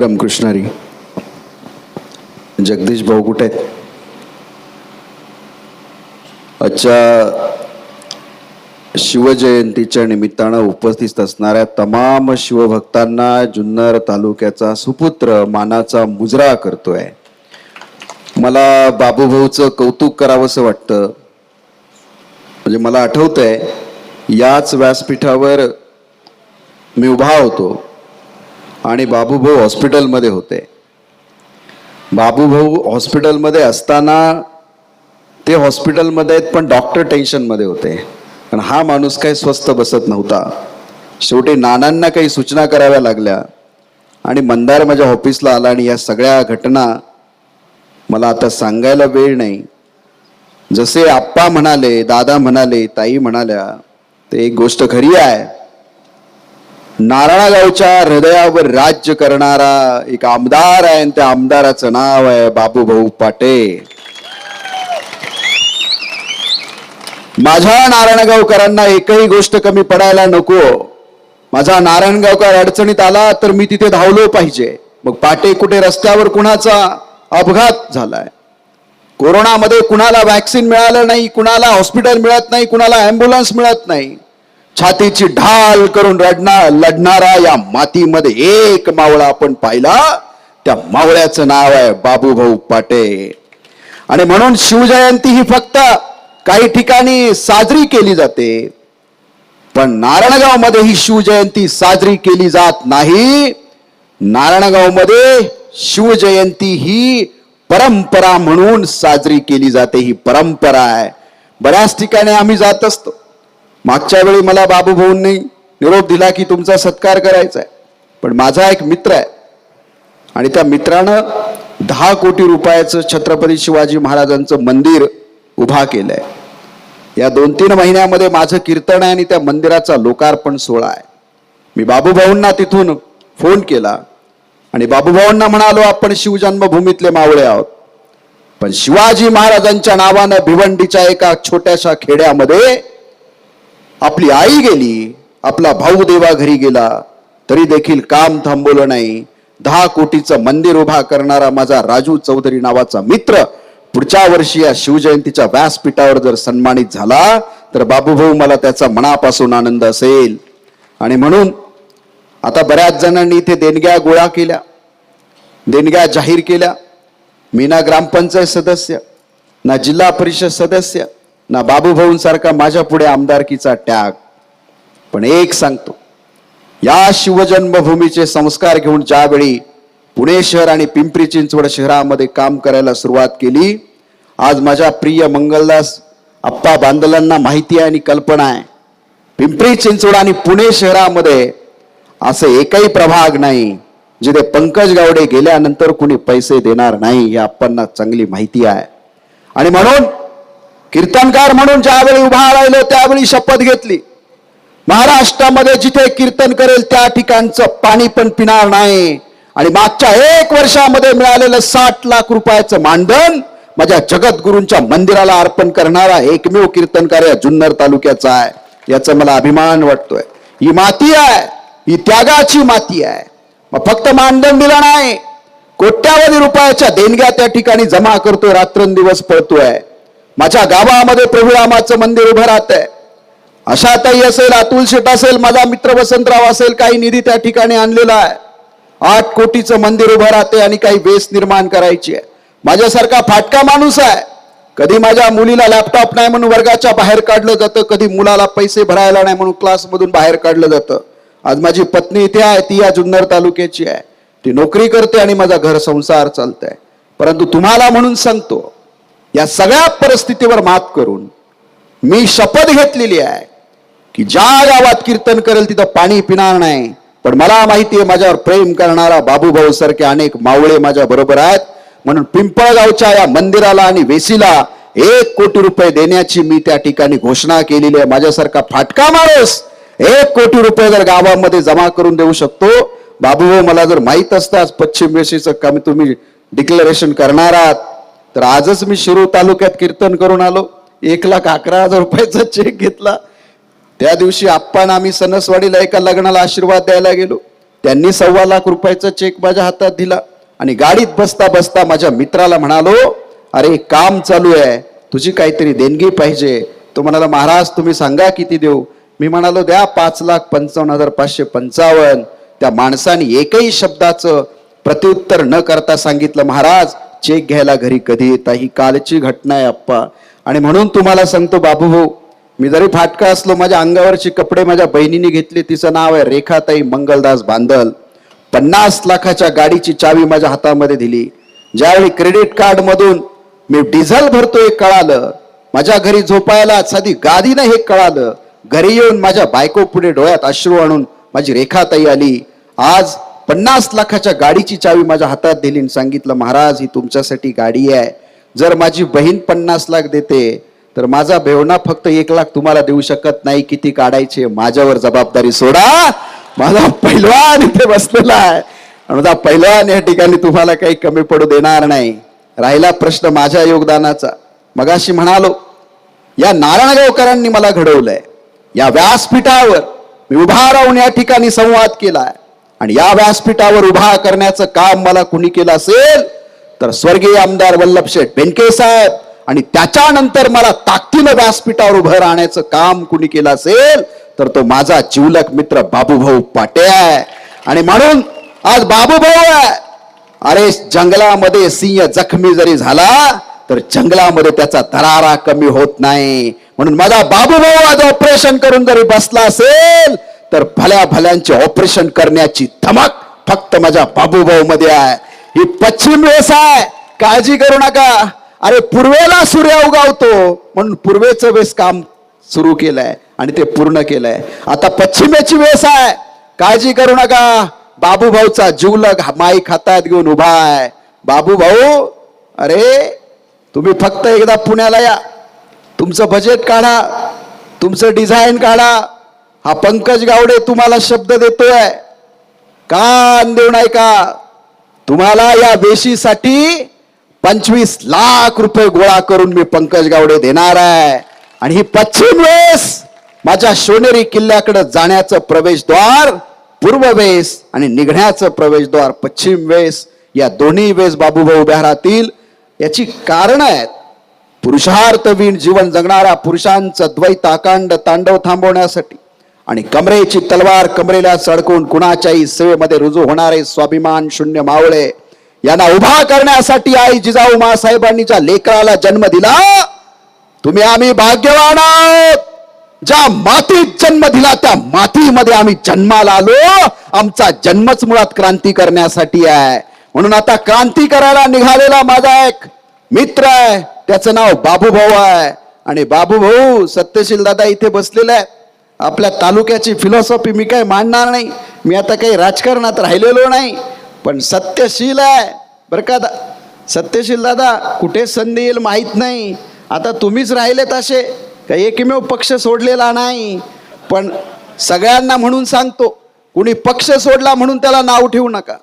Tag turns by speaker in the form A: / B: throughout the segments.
A: रामकृष्णारी जगदीश भाऊ कुठे? आहेत आजच्या शिवजयंतीच्या निमित्तानं उपस्थित असणाऱ्या तमाम शिवभक्तांना जुन्नर तालुक्याचा सुपुत्र मानाचा मुजरा करतोय. मला बाबूभाऊचं कौतुक करावंसं वाटतं. म्हणजे मला आठवतंय याच व्यासपीठावर मी उभा होतो. आणि बाबूभाऊ हॉस्पिटलमध्ये होते. बाबूभाऊ हॉस्पिटलमध्ये असताना ते हॉस्पिटलमध्ये आहेत पण डॉक्टर टेन्शनमध्ये होते. पण हा माणूस काही स्वस्त बसत नव्हता. शेवटी नानांना काही सूचना कराव्या लागल्या आणि मंदार माझ्या ऑफिसला आला आणि या सगळ्या घटना मला आता सांगायला वेळ नाही. जसे आप्पा म्हणाले दादा म्हणाले ताई म्हणाल्या ते एक गोष्ट खरी आहे. नारायणगावच्या हृदयावर राज्य करणारा एक आमदार आहे आणि त्या आमदाराचं नाव आहे बाबूभाऊ पाटे माझ्या नारायणगावकरांना एकही गोष्ट कमी पडायला नको. माझा नारायणगावकर अडचणीत आला तर मी तिथे धावलो पाहिजे. मग पाटे कुठे रस्त्यावर कुणाचा अपघात झालाय? कोरोनामध्ये कुणाला व्हॅक्सिन मिळालं नाही कुणाला हॉस्पिटल मिळत नाही कुणाला अँब्युलन्स मिळत नाही. छातीची ढाल करून रडणार लढणारा या मातीमध्ये एक मावळा आपण पाहिला. त्या मावळ्याचं नाव आहे बाबूभाऊ पाटे आणि म्हणून शिवजयंती ही फक्त काही ठिकाणी साजरी केली जाते. पण नारायणगावमध्ये ही शिवजयंती साजरी केली जात नाही. नारायणगावमध्ये शिवजयंती ही परंपरा म्हणून साजरी केली जाते. ही परंपरा आहे. बऱ्याच ठिकाणी आम्ही जात असतो. मागच्या वेळी मला बाबू भाऊंनी निरोप दिला की तुमचा सत्कार करायचा आहे. पण माझा एक मित्र आहे. आणि त्या मित्रानं दहा कोटी रुपयाचं छत्रपती शिवाजी महाराजांचं मंदिर उभा केलंय. या दोन तीन महिन्यामध्ये माझं कीर्तन आहे आणि त्या मंदिराचा लोकार्पण सोहळा आहे. मी बाबूभाऊंना तिथून फोन केला. आणि बाबूभाऊंना म्हणालो आपण शिवजन्मभूमीतले मावळे आहोत. पण शिवाजी महाराजांच्या नावानं भिवंडीच्या एका छोट्याशा खेड्यामध्ये आपली आई गेली आपला भाऊ देवा घरी गेला तरी देखील काम थांबवलं नाही. दहा कोटीचं मंदिर उभा करणारा माझा राजू चौधरी नावाचा मित्र पुढच्या वर्षी या शिवजयंतीच्या व्यासपीठावर जर सन्मानित झाला तर बाबूभाऊ मला त्याचा मनापासून आनंद असेल. आणि म्हणून आता बऱ्याच जणांनी इथे देणग्या गोळा केल्या देणग्या जाहीर केल्या. मी ना ग्रामपंचायत सदस्य ना जिल्हा परिषद सदस्य ना बाबूभाऊंसारखा माझ्या पुढे आमदारकीचा त्याग. पण एक सांगतो या शिवजन्मभूमीचे संस्कार घेऊन ज्यावेळी पुणे शहर आणि पिंपरी चिंचवड शहरामध्ये काम करायला सुरुवात केली आज माझ्या प्रिय मंगलदास आप्पा बांदलांना माहिती आहे आणि कल्पना आहे. पिंपरी चिंचवड आणि पुणे शहरामध्ये असं एकही प्रभाग नाही जिथे पंकज गावडे गेल्यानंतर कुणी पैसे देणार नाही हे आप्पांना चांगली माहिती आहे. आणि म्हणून कीर्तनकार म्हणून ज्यावेळी उभा राहिलो त्यावेळी शपथ घेतली. महाराष्ट्रामध्ये जिथे कीर्तन करेल त्या ठिकाणचं पाणी पण पिणार नाही. आणि मागच्या एक वर्षामध्ये मिळालेलं साठ लाख रुपयाचं मानधन माझ्या जगद्गुरूंच्या मंदिराला अर्पण करणारा एकमेव कीर्तनकार या जुन्नर तालुक्याचा आहे. याचा मला अभिमान वाटतोय. ही माती आहे. ही त्यागाची माती आहे. मग फक्त मानधन दिलं नाही. कोट्यावधी रुपयाच्या देणग्या त्या ठिकाणी जमा करतोय. रात्रंदिवस पळतोय. माझ्या गावामध्ये प्रभू रामाचं मंदिर उभं राहत आहे आशाताई असेल अतुल शेट असेल माझा मित्र वसंतराव असेल काही निधी त्या ठिकाणी आणलेला आहे. आठ कोटीचं मंदिर उभं राहते आणि काही वेस निर्माण करायची आहे. माझ्यासारखा फाटका माणूस आहे. कधी माझ्या मुलीला लॅपटॉप नाही म्हणून वर्गाच्या बाहेर काढलं जातं कधी मुलाला पैसे भरायला नाही म्हणून क्लासमधून बाहेर काढलं जातं. आज माझी पत्नी इथे आहे ती या जुन्नर तालुक्याची आहे. ती नोकरी करते आणि माझा घर संसार आहे परंतु तुम्हाला म्हणून सांगतो या सगळ्या परिस्थितीवर मात करून मी शपथ घेतलेली आहे की ज्या गावात कीर्तन करेल तिथं पाणी पिणार नाही. पण मला माहिती आहे माझ्यावर प्रेम करणारा बाबूभाऊ सारखे अनेक मावळे माझ्या बरोबर आहेत. म्हणून पिंपळगावच्या या मंदिराला आणि वेसीला एक कोटी रुपये देण्याची मी त्या ठिकाणी घोषणा केलेली आहे. माझ्यासारखा फाटका माणूस एक कोटी रुपये जर गावामध्ये जमा करून देऊ शकतो बाबूभाऊ मला जर माहीत असतं आज पश्चिम वेशीचं कमी तुम्ही डिक्लेरेशन करणार आहात. तर आजच मी शिरूर तालुक्यात कीर्तन करून आलो. एक लाख अकरा हजार रुपयाचा चेक घेतला. त्या दिवशी आप्पान आम्ही सणसवाडीला एका लग्नाला आशीर्वाद द्यायला गेलो. त्यांनी सव्वा लाख रुपयाचा चेक माझ्या हातात दिला आणि गाडीत बसता बसता माझ्या मित्राला म्हणालो अरे काम चालू आहे. तुझी काहीतरी देणगी पाहिजे. तो म्हणाला महाराज तुम्ही सांगा किती देऊ? मी म्हणालो द्या पाच लाख पंचावन्न हजार पाचशे पंचावन्न. त्या माणसाने एकही शब्दाचं प्रत्युत्तर न करता सांगितलं महाराज चेक घ्यायला घरी कधी येता? ही कालची घटना आहे अप्पा आणि म्हणून तुम्हाला सांगतो बाबू भाऊ मी जरी फाटका असलो माझ्या अंगावरचे कपडे माझ्या बहिणीने घेतले तिचं नाव आहे रेखाताई मंगलदास बांधल पन्नास लाखाच्या गाडीची चावी माझ्या हातामध्ये दिली. ज्यावेळी क्रेडिट कार्ड मधून मी डिझेल भरतोय कळालं. माझ्या घरी झोपायला साधी गादी नाही हे कळालं. घरी येऊन माझ्या बायको पुढे डोळ्यात अश्रू आणून माझी रेखाताई आली. आज पन्नास लाखाच्या गाडीची चावी माझ्या हातात दिली आणि सांगितलं महाराज ही तुमच्यासाठी गाडी आहे. जर माझी बहीण पन्नास लाख देते तर माझा बेवणा फक्त एक लाख तुम्हाला देऊ शकत नाही. किती काढायचे? माझ्यावर जबाबदारी सोडा. माझा पैलवान इथे बसलेला आहे. आणि माझा पैलवान या ठिकाणी तुम्हाला काही कमी पडू देणार नाही. राहिला प्रश्न माझ्या योगदानाचा. मगाशी म्हणालो या नारायणगावकरांनी मला घडवलंय. या व्यासपीठावर मी उभा राहून या ठिकाणी संवाद केलाय. आणि या व्यासपीठावर उभा करण्याचं काम मला कुणी केलं असेल तर स्वर्गीय आमदार वल्लभशेठ बेनके साहेब. आणि त्याच्यानंतर मला ताकदीनं व्यासपीठावर उभं राहण्याचं काम कुणी केलं असेल तर तो माझा जिवलक मित्र बाबूभाऊ पाटे आहे. आणि म्हणून आज बाबूभाऊ आहे. अरे जंगलामध्ये सिंह जखमी जरी झाला तर जंगलामध्ये त्याचा दरारा कमी होत नाही. म्हणून माझा बाबूभाऊ आज ऑपरेशन करून जरी बसला असेल तर भल्या भल्यांचे ऑपरेशन करण्याची धमक फक्त माझ्या बाबूभाऊ मध्ये आहे. ही पश्चिम वेस आहे. काळजी करू नका. अरे पूर्वेला सूर्य उगावतो. म्हणून पूर्वेचं वेस काम सुरू केलंय आणि ते पूर्ण केलंय. आता पश्चिमेची वेस आहे. काळजी करू नका. बाबू भाऊचा जीवलग माईक हातात घेऊन उभा आहे. बाबू भाऊ अरे तुम्ही फक्त एकदा पुण्याला या. तुमचं बजेट काढा. तुमचं डिझाईन काढा. हा पंकज गावडे तुम्हाला शब्द देतोय. कान देऊ नाही का तुम्हाला या वेशीसाठी पंचवीस लाख रुपये गोळा करून मी पंकज गावडे देणार आहे. आणि ही पश्चिम वेस माझ्या सोनेरी किल्ल्याकडे जाण्याचं प्रवेशद्वार पूर्व वेस आणि निघण्याचं प्रवेशद्वार पश्चिम वेस या दोन्ही वेस बाबूभाऊ उभ्या राहतील. याची कारण आहेत. पुरुषार्थवीण जीवन जगणाऱ्या पुरुषांचं द्वैत आकांड तांडव थांबवण्यासाठी आणि कमरेची तलवार कमरेला सडकून कुणाच्याही सेवेमध्ये रुजू होणारे स्वाभिमान शून्य मावळे यांना उभा करण्यासाठी आई जिजाऊ मासाहेबांनी ज्या लेकराला जन्म दिला तुम्ही आम्ही भाग्यवान आहोत. ज्या मातीत जन्म दिला त्या मातीमध्ये आम्ही जन्माला आलो. आमचा जन्मच मुळात क्रांती करण्यासाठी आहे. म्हणून आता क्रांती करायला निघालेला माझा एक मित्र आहे. त्याचं नाव बाबूभाऊ आहे. आणि बाबूभाऊ सत्यशील दादा इथे बसलेला आहे आपल्या तालुक्याची फिलॉसॉफी मी काय मांडणार नाही. मी आता काही राजकारणात राहिलेलो नाही. पण सत्यशील आहे. बरं का दा सत्यशील दादा कुठे संधी येईल माहीत नाही. आता तुम्हीच राहिलेत असे. काही एकमेव पक्ष सोडलेला नाही. पण सगळ्यांना म्हणून सांगतो कुणी पक्ष सोडला म्हणून त्याला नाव ठेवू नका.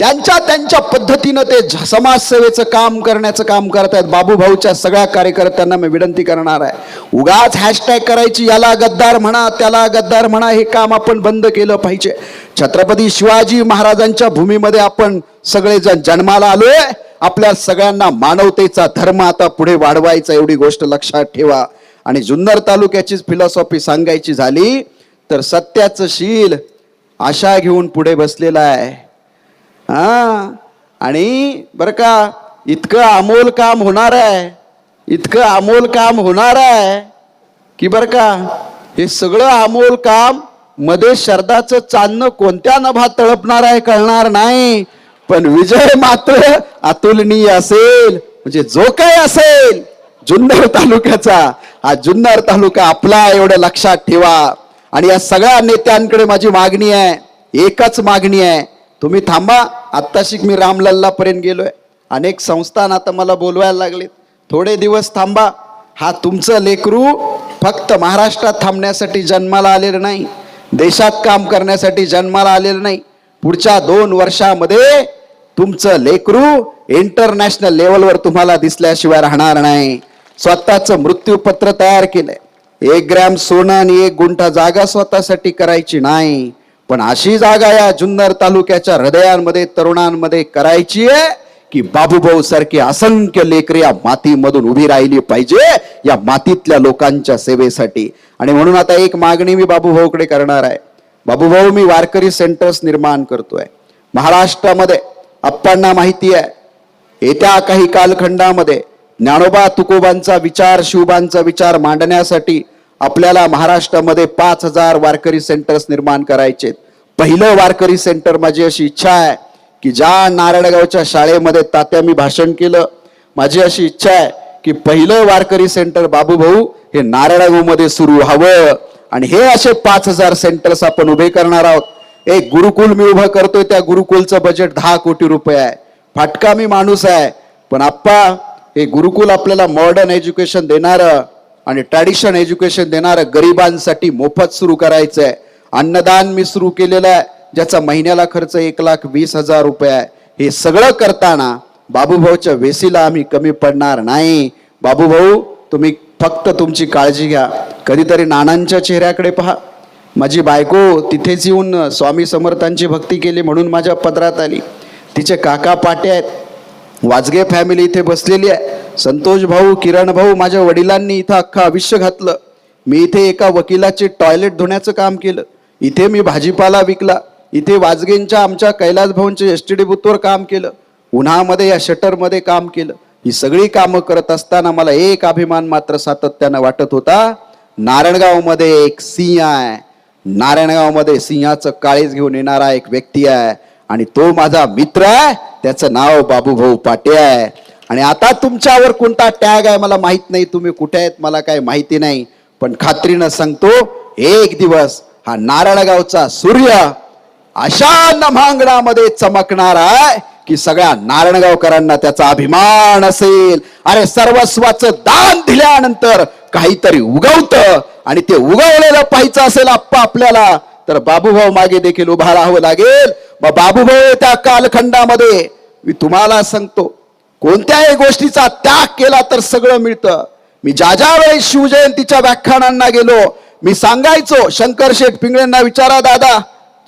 A: त्यांच्या त्यांच्या पद्धतीनं ते समाजसेवेचं काम करण्याचं काम करत आहेत बाबूभाऊच्या सगळ्या कार्यकर्त्यांना मी विनंती करणार आहे. उगाच हॅशटॅग करायची याला गद्दार म्हणा त्याला गद्दार म्हणा हे काम आपण बंद केलं पाहिजे. छत्रपती शिवाजी महाराजांच्या भूमीमध्ये आपण सगळेजण जन्माला आलोय. आपल्या सगळ्यांना मानवतेचा धर्म आता पुढे वाढवायचा एवढी गोष्ट लक्षात ठेवा. आणि जुन्नर तालुक्याचीच फिलॉसॉफी सांगायची झाली तर सत्याचं शील आशा घेऊन पुढे बसलेला आहे. हा? आणि बरं का इतकं अमोल काम होणार आहे. इतकं अमोल काम होणार आहे. की बरं का हे सगळं अमोल काममध्ये शरदाचं चांदणं कोणत्या नभात तळपणार आहे कळणार नाही. पण विजय मात्र अतुलनीय असेल. म्हणजे जो काय असेल जुन्नर तालुक्याचा हा जुन्नर तालुका आपला एवढ्या एवढं लक्षात ठेवा. आणि या सगळ्या नेत्यांकडे माझी मागणी आहे एकच मागणी आहे तुम्ही थांबा आत्ताशिक मी रामलल्लापर्यंत गेलो आहे अनेक संस्थान आता मला बोलवायला लागलेत. थोडे दिवस थांबा. हा तुमचं लेकरू फक्त महाराष्ट्रात थांबण्यासाठी जन्माला आलेलं नाही. देशात काम करण्यासाठी जन्माला आलेलं नाही. पुढच्या दोन वर्षामध्ये तुमचं लेकरू इंटरनॅशनल लेवलवर तुम्हाला दिसल्याशिवाय राहणार नाही. स्वतःचं मृत्यूपत्र तयार केलंय. एक ग्रॅम सोनं आणि एक गुंठा जागा स्वतःसाठी करायची नाही. पण अशी जागा या जुन्नर तालुक्याच्या हृदयांमध्ये तरुणांमध्ये करायची आहे की बाबूभाऊ सारखी असंख्य लेकर या मातीमधून उभी राहिली पाहिजे या मातीतल्या लोकांच्या सेवेसाठी. आणि म्हणून आता एक मागणी मी बाबूभाऊकडे करणार आहे. बाबूभाऊ मी वारकरी सेंटर्स निर्माण करतोय. महाराष्ट्रामध्ये अप्पांना माहिती आहे. येत्या काही कालखंडामध्ये ज्ञानोबा तुकोबांचा विचार शिवबांचा विचार मांडण्यासाठी आपल्याला महाराष्ट्रामध्ये पाच हजार वारकरी सेंटर्स निर्माण करायचे पहिलं वारकरी सेंटर माझी अशी इच्छा आहे की ज्या नारायणगावच्या शाळेमध्ये तात्या मी भाषण केलं माझी अशी इच्छा आहे की पहिलं वारकरी सेंटर बाबूभाऊ हे नारायणगावमध्ये सुरू व्हावं. आणि हे असे पाच हजार सेंटर्स आपण उभे करणार आहोत. एक गुरुकुल मी उभं करतोय त्या गुरुकुलचं बजेट दहा कोटी रुपये आहे. फाटका मी माणूस आहे. पण आप्पा हे गुरुकुल आपल्याला मॉडर्न एज्युकेशन देणारं आणि ट्रॅडिशन एज्युकेशन देणारं गरिबांसाठी मोफत सुरू करायचं आहे अन्नदान मी सुरू केलेलं आहे ज्याचा महिन्याला खर्च एक लाख वीस हजार रुपये आहे. हे सगळं करताना बाबूभाऊच्या वेसीला आम्ही कमी पडणार नाही. बाबूभाऊ तुम्ही फक्त तुमची काळजी घ्या. कधीतरी नानांच्या चेहऱ्याकडे पहा. माझी बायको तिथेच येऊन स्वामी समर्थांची भक्ती केली म्हणून माझ्या पदरात आली. तिचे काका पाटे आहेत. वाजगे फॅमिली इथे बसलेली आहे. संतोष भाऊ किरण भाऊ माझ्या वडिलांनी इथं अख्खं आयुष्य घातलं. मी इथे एका वकिलाचे टॉयलेट धुण्याचं काम केलं. इथे मी भाजीपाला विकला. इथे वाजगेंच्या आमच्या कैलास भाऊंच्या एस टी डी बुथवर काम केलं. उन्हामध्ये या शटरमध्ये काम केलं. ही सगळी कामं करत असताना मला एक अभिमान मात्र सातत्यानं वाटत होता. नारायणगावमध्ये एक सिंह आहे. नारायणगावमध्ये सिंहाचं काळीज घेऊन येणारा एक व्यक्ती आहे. आणि तो माझा मित्र आहे. त्याचं नाव बाबूभाऊ पाटे आहे. आणि आता तुमच्यावर कोणता टॅग आहे मला माहीत नाही. तुम्ही कुठे आहेत मला काही माहिती नाही. पण खात्रीनं सांगतो एक दिवस हा नारायणगावचा सूर्य अशा नभांगणामध्ये चमकणार आहे की सगळ्या नारायणगावकरांना त्याचा अभिमान असेल. अरे सर्वस्वाचं दान दिल्यानंतर काहीतरी उगवत आणि ते उगवलेलं पाहायचं असेल आप्पा आपल्याला तर बाबूभाऊ मागे देखील उभा राहावं लागेल. मग बाबूभाऊ त्या कालखंडामध्ये. मी तुम्हाला सांगतो कोणत्याही गोष्टीचा त्याग केला तर सगळं मिळतं. मी ज्या ज्या वेळेस शिवजयंतीच्या व्याख्यानांना गेलो मी सांगायचो शंकर शेठ पिंगळेंना विचारा दादा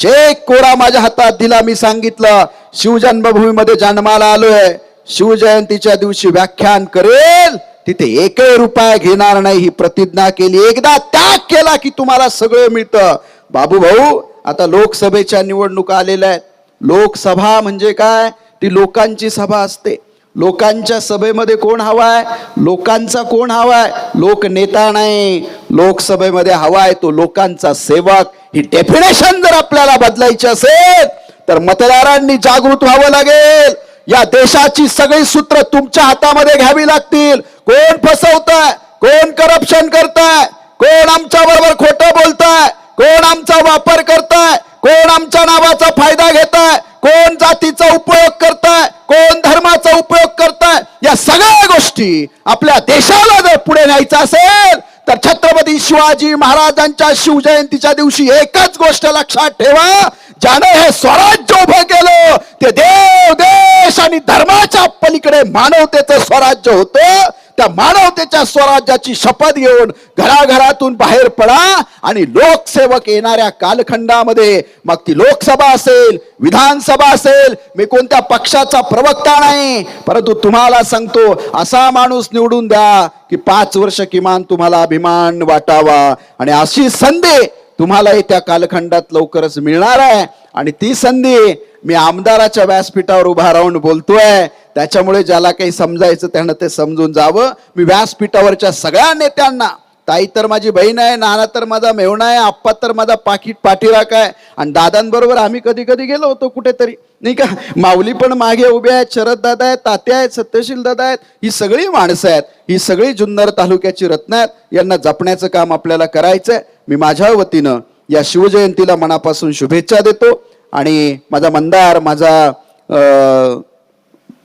A: चेक कोरा माझ्या हातात दिला मी सांगितलं शिवजन्मभूमीमध्ये जन्माला आलोय. शिवजयंतीच्या दिवशी व्याख्यान करेल. तिथे एकही रुपया घेणार नाही. ही प्रतिज्ञा केली. एकदा त्याग केला की तुम्हाला सगळं मिळतं. बाबू भाऊ आता लोकसभेच्या निवडणुका आलेल्या आहेत. लोकसभा म्हणजे काय? ती लोकांची सभा असते. लोकांच्या सभेमध्ये कोण हवाय लोकांचा कोण हवाय लोकनेता नाही. लोकसभेमध्ये हवाय तो लोकांचा सेवक. ही डेफिनेशन जर आपल्याला बदलायची असेल तर मतदारांनी जागृत व्हावं लागेल. या देशाची सगळी सूत्र तुमच्या हातामध्ये घ्यावी लागतील. कोण फसवताय? कोण करप्शन करताय? कोण आमच्या बरोबर खोटं बोलताय? कोण आमचा वापर करताय? कोण आमच्या नावाचा फायदा घेताय? कोण जातीचा उपयोग करताय? कोण धर्माचा उपयोग करताय? या सगळ्या गोष्टी आपल्या देशाला जर पुढे न्यायचं असेल तर छत्रपती शिवाजी महाराजांच्या शिवजयंतीच्या दिवशी एकच गोष्ट लक्षात ठेवा. ज्याने हे स्वराज्य उभं केलं ते देव देश आणि धर्माच्या पलीकडे मानवतेचं स्वराज्य होतं. त्या मानवतेच्या स्वराज्याची शपथ घेऊन घराघरातून बाहेर पडा आणि लोकसेवक येणाऱ्या कालखंडामध्ये मग ती लोकसभा असेल विधानसभा असेल मी कोणत्या पक्षाचा प्रवक्ता नाही परंतु तुम्हाला सांगतो असा माणूस निवडून द्या की पाच वर्ष किमान तुम्हाला अभिमान वाटावा. आणि अशी संधी तुम्हालाही त्या कालखंडात लवकरच मिळणार आहे. आणि ती संधी मी आमदाराच्या व्यासपीठावर उभा राहून बोलतोय. त्याच्यामुळे ज्याला काही समजायचं त्यानं ते समजून जावं. मी व्यासपीठावरच्या सगळ्या नेत्यांना ताई तर माझी बहीण आहे नाना तर माझा मेवणा आहे आप्पा तर माझा पाकिट पाठीराख आहे. आणि दादांबरोबर आम्ही कधी कधी गेलो होतो कुठेतरी. नाही का? माऊली पण मागे उभे आहेत शरद दादा आहेत तात्या आहेत सत्यशील दादा आहेत. ही सगळी माणसं आहेत. ही सगळी जुन्नर तालुक्याची रत्न आहेत. यांना जपण्याचं काम आपल्याला करायचंय. मी माझ्या वतीनं या शिवजयंतीला मनापासून शुभेच्छा देतो. आणि माझा मंदार माझा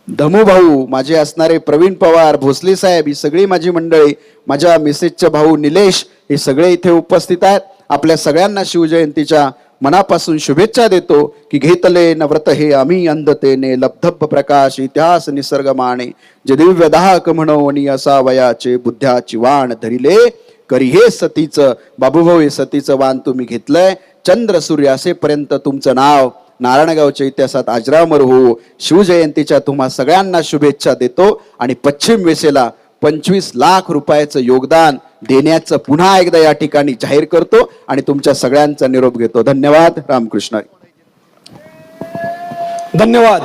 A: धमू भाऊ माझे असणारे प्रवीण पवार भोसले साहेब ही सगळी माझी मंडळी माझ्या मिसेसचे भाऊ निलेश हे सगळे इथे उपस्थित आहेत. आपल्या सगळ्यांना शिवजयंतीच्या मनापासून शुभेच्छा देतो की घेतले नव्रत हे आम्ही अंधतेने लब्धब प्रकाश इतिहास निसर्ग माने जे दिव्य दाहक म्हणून असा वयाचे बुद्ध्याची वाण धरिले करी हे सतीचं बाबूभाऊ हे सतीचं वाण तुम्ही घेतलंय. चंद्र सूर्य असेपर्यंत तुमचं नाव नारायणगावच्या इतिहासात अजरामर होऊ शिवजयंतीच्या तुम्हा सगळ्यांना शुभेच्छा देतो आणि पश्चिम वेसेला पंचवीस लाख रुपयाचं योगदान देण्याचं पुन्हा एकदा या ठिकाणी जाहीर करतो आणि तुमच्या सगळ्यांचा निरोप घेतो. धन्यवाद. रामकृष्ण.
B: धन्यवाद.